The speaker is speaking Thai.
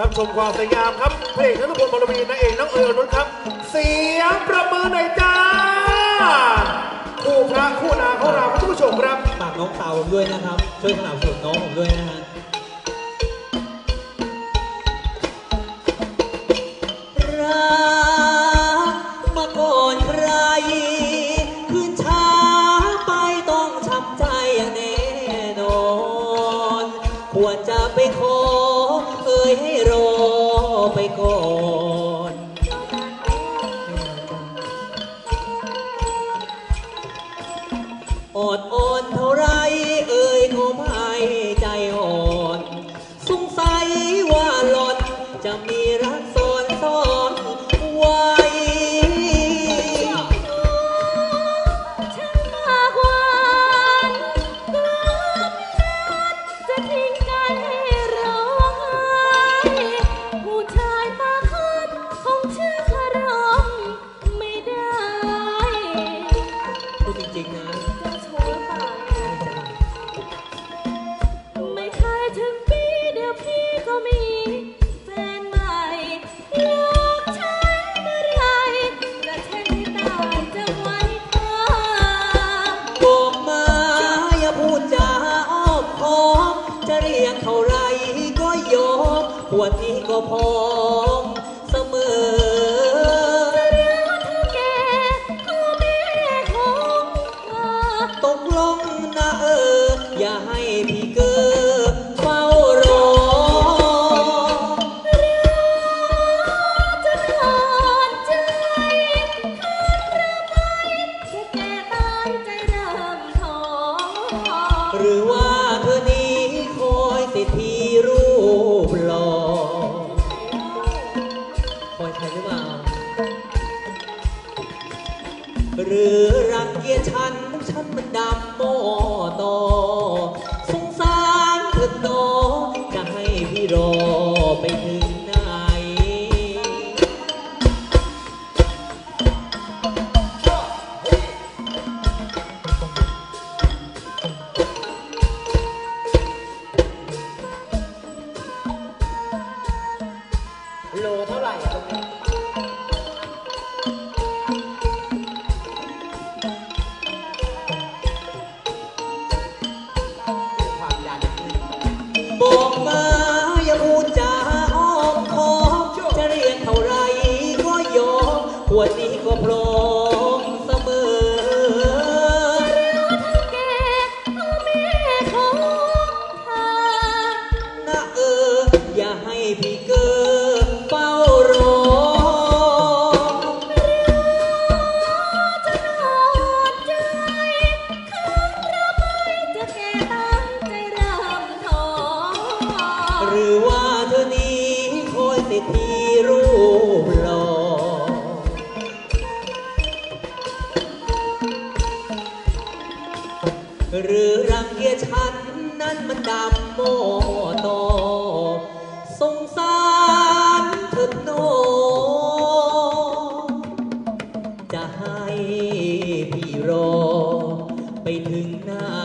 รับชมความสวยงามครับเพลงนัทพลบารมีนางเอกน้องเอิญนุชครับ เสียงประมือหน่อยจ้า คู่พระคู่นางของเราคุณผู้ชมครับฝากน้องสาวผมด้วยนะครับ ช่วยสนับสนุนน้องผมด้วยนะฮะรักมาก่อนใครคืนช้าไปต้องช้ำใจอย่างแน่นอน ควรจะไปขอ เอ่ยให้รอไปก่อนอดอ้อ วดนี้ก็พร้อมเสมอแกก็แม่ของข้าตกลงนะเออ อย่าให้พี่ หรือรังเกียจฉัน ฉันมันดำหม้อตอสงสารเธอหนอจะให้พี่รอไปถึงไหน โลเท่าไหร่อะตรงนี้ วดนี้ก็พร้อมเสมอแกก็แม่ของข้นะเออ อย่าให้พี่เกิดเฝ้ารอรักจะรอใจข้าจะไปจะแก้ตามใจรำท้องหรือว่าเธอนี้คอยติดทีรูปหล่อ หรือรังเกียจฉันนั้นมันดำโมโต สงสารเธอโน จะให้พี่รอ ไปถึงหน้า